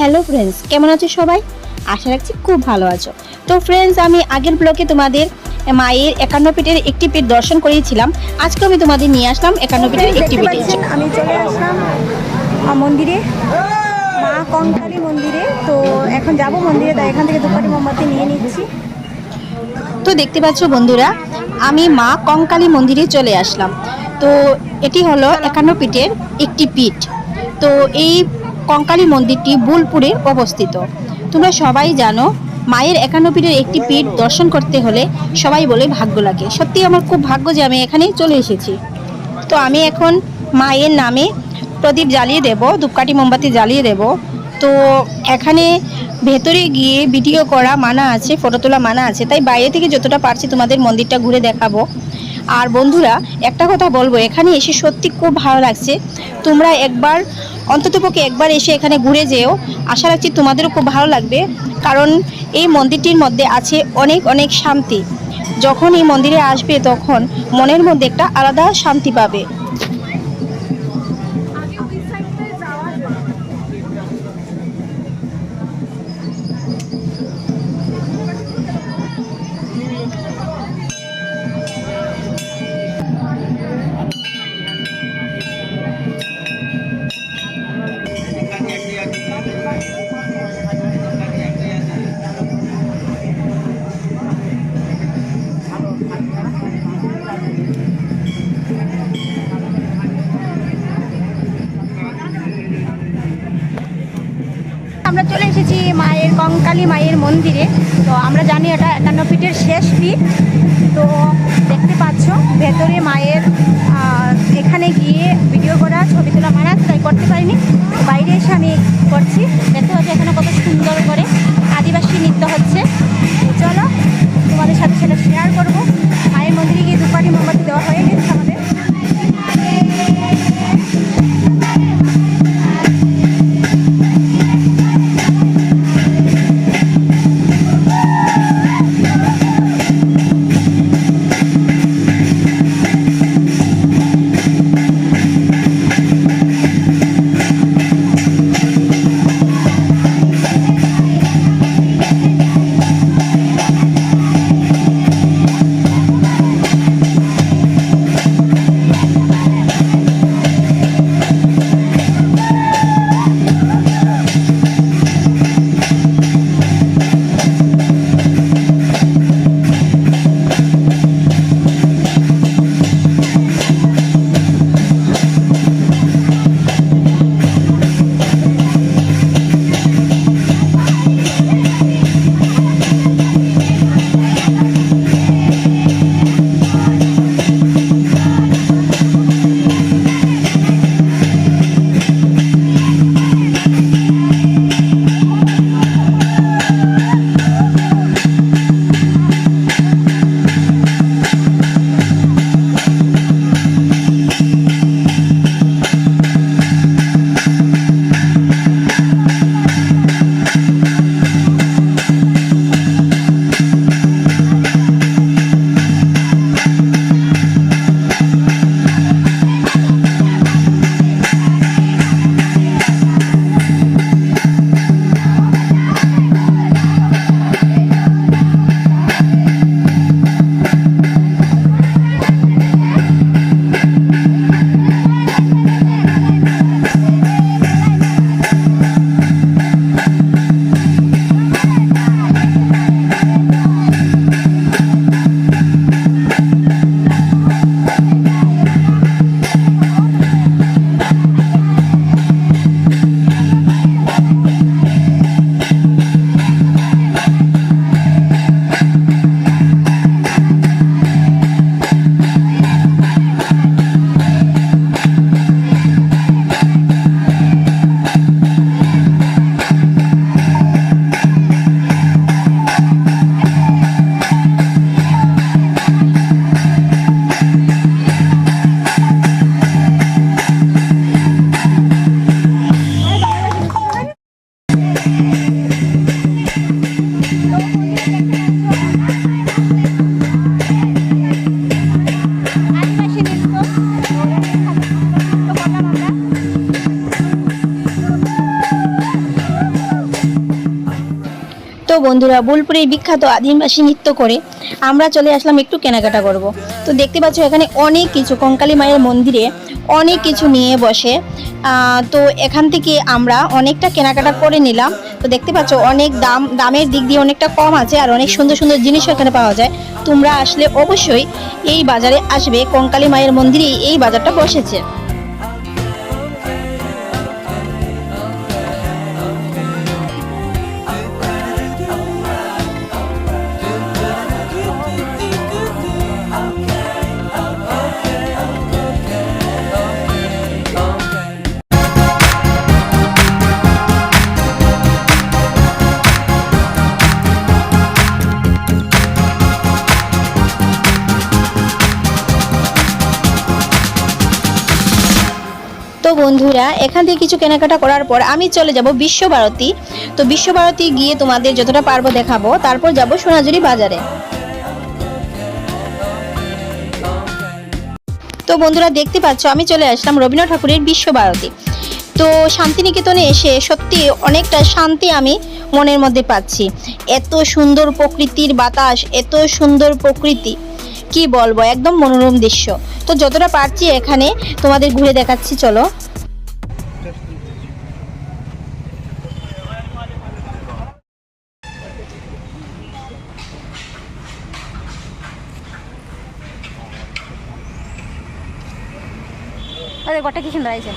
Hello friends কেমন আছো সবাই? আশা রাখছি খুব ভালো আছো। তো ফ্রেন্ডস আমি আগের ব্লকে তোমাদের মায়ের একান্ন পিঠের একটি পিঠ দর্শন করিয়েছিলাম। আজকে আমি তোমাদের নিয়ে আসলাম একান্ন পিঠের একটি পিঠ। আমি চলে আসলাম মন্দিরে। মা কঙ্কালী মন্দিরে। তো এখন যাব মন্দিরে তাই এখান থেকে দুপাটি মোমবাতি নিয়ে নিচ্ছি। তো দেখতে পাচ্ছ বন্ধুরা আমি মা কঙ্কালী মন্দিরে চলে আসলাম। তো এটি হলো একান্ন পিঠের একটি পীঠ। তো এই কঙ্কালী মন্দিরটি বোলপুরে অবস্থিত। তোমরা সবাই জানো, মায়ের একান্ন পীঠের একটি পীঠ দর্শন করতে হলে সবাই বলে ভাগ্য লাগে। সত্যি আমার খুব ভাগ্য যে আমি এখানে চলে এসেছি। তো আমি এখন মায়ের নামে প্রদীপ জ্বালিয়ে দেব, ধূপকাঠি মোমবাতি জ্বালিয়ে দেব। তো এখানে ভেতরে গিয়ে ভিডিও করা মানা আছে ফটো তোলা মানা আছে। তাই বাইরে থেকে যতটা পারছি তোমাদের মন্দিরটা ঘুরে দেখাবো। আর বন্ধুরা, একটা কথা বলব, এখানে এসে সত্যি খুব ভালো লাগছে। তোমরা একবার অন্ততপক্ষে একবার এসে এখানে ঘুরে যেও। আশা রাখছি তোমাদেরও খুব ভালো লাগবে। কারণ এই মন্দিরটির মধ্যে আছে অনেক অনেক শান্তি। যখন এই মন্দিরে আসবে তখন মনের মধ্যে একটা আলাদা শান্তি পাবে। কঙ্কালী মায়ের মন্দিরে। তো আমরা জানি এটা একান্ন ফিটের শেষ ফিট। তো দেখতে পাচ্ছ, ভেতরে মায়ের এখানে গিয়ে ভিডিও করা, ছবি তোলা মানা তাই করতে পারিনি। বাইরে এসে আমি করছি। দেখতে পাচ্ছি এখানে কত সুন্দর করে আদিবাসী নৃত্য হচ্ছে। চলো তোমাদের সাথে সেটা শেয়ার করব। বন্ধুরা, বোলপুরের বিখ্যাত আদিবাসী নৃত্য করে আমরা চলে আসলাম একটু কেনাকাটা করব। তো দেখতে পাচ্ছ এখানে অনেক কিছু, কঙ্কালী মায়ের মন্দিরে অনেক কিছু নিয়ে বসে। তো এখান থেকে আমরা অনেকটা কেনাকাটা করে নিলাম। তো দেখতে পাচ্ছ অনেক দাম, দামের দিক দিয়ে অনেকটা কম আছে আর অনেক সুন্দর সুন্দর জিনিসও এখানে পাওয়া যায়। তোমরা আসলে অবশ্যই এই বাজারে আসবে, কঙ্কালী মায়ের মন্দিরে এই বাজারটা বসেছে। তো বন্ধুরা, এখান থেকে কিছু কেনাকাটা করার পর আমি চলে যাব বিশ্বভারতী। তো বিশ্বভারতী গিয়ে তোমাদের যতটা পারব দেখাবো, তারপর যাব সোনাঝুরি বাজারে। তো বন্ধুরা, দেখতে পাচ্ছ, আমি চলে আসলাম রবীন্দ্র ঠাকুরের বিশ্বভারতী। তো শান্তিনিকেতনে এসে সত্যি অনেকটা শান্তি আমি মনের মধ্যে পাচ্ছি। এত সুন্দর প্রকৃতির বাতাস, এত সুন্দর প্রকৃতি। কি বলব? একদম মনোরম দৃশ্য। তো যতটা পারছি এখানে তোমাদের ঘুরে দেখাচ্ছি, চলো। আরে গোটা কি সুন্দর আছে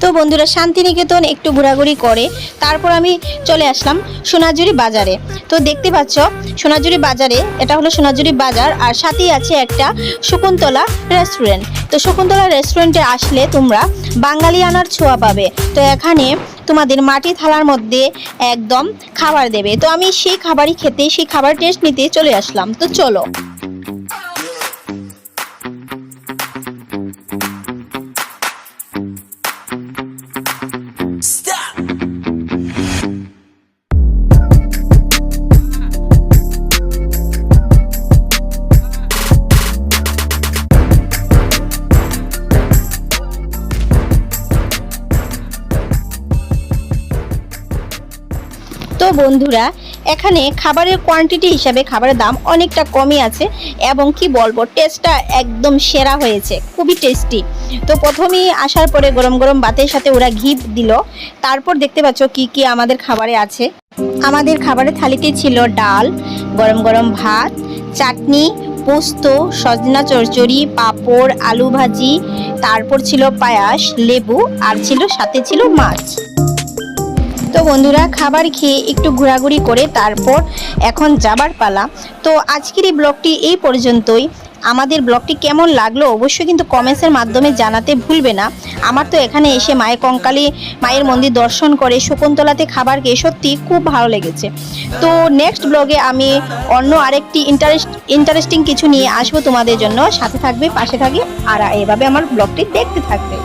তো বন্ধুরা শান্তিনিকেতন একটু ঘোরাঘুরি করে তারপর আমি চলে আসলাম সোনাঝুরি বাজারে। তো দেখতে পাচ্ছ, সোনাঝুরি বাজারে, এটা হলো সোনাঝুরি বাজার, আর সাথেই আছে একটা শকুন্তলা রেস্টুরেন্ট তো শকুন্তলা রেস্টুরেন্টে আসলে তোমরা বাঙালিয়ানার ছোঁয়া পাবে। তো এখানে তোমাদের মাটি থালার মধ্যে একদম খাবার দেবে। তো আমি সেই খাবারই খেতে, সেই খাবার টেস্ট নিতে চলে আসলাম। তো চলো। বন্ধুরা, এখানে খাবারের কোয়ান্টিটি হিসাবে খাবারের দাম অনেকটা কমই আছে এবং কি বলব টেস্টটা একদম সেরা হয়েছে, খুবই টেস্টি তো প্রথমেই আসার পরে গরম গরম ভাতের সাথে ওরা ঘি দিল। তারপর দেখতে পাচ্ছ কি কি আমাদের খাবারে আছে। আমাদের খাবারের থালিতে ছিল ডাল, গরম গরম ভাত, চাটনি, পোস্ত, সজনা চচ্চড়ি পাঁপড়, আলু ভাজি, তারপর ছিল পায়াস, লেবু, আর ছিল, সাথে ছিল মাছ। তো বন্ধুরা, খাবার খেয়ে একটু ঘোরাঘুরি করে তারপর এখন যাবার পালা। তো আজকের এই ব্লগটি এই পর্যন্তই। আমাদের ব্লগটি কেমন লাগল অবশ্যই কিন্তু কমেন্টসের মাধ্যমে জানাতে ভুলবে না। আমার তো এখানে এসে মায়ের কঙ্কালী, মায়ের মন্দির দর্শন করে, শকুন্তলাতে খাবার খেয়ে সত্যি খুব ভালো লেগেছে। তো নেক্সট ব্লগে আমি অন্য আরেকটি ইন্টারেস্ট ইন্টারেস্টিং কিছু নিয়ে আসব তোমাদের জন্য। সাথে থাকবে, পাশে থাকবে, আর এভাবে আমার ব্লগটি দেখতে থাকবে।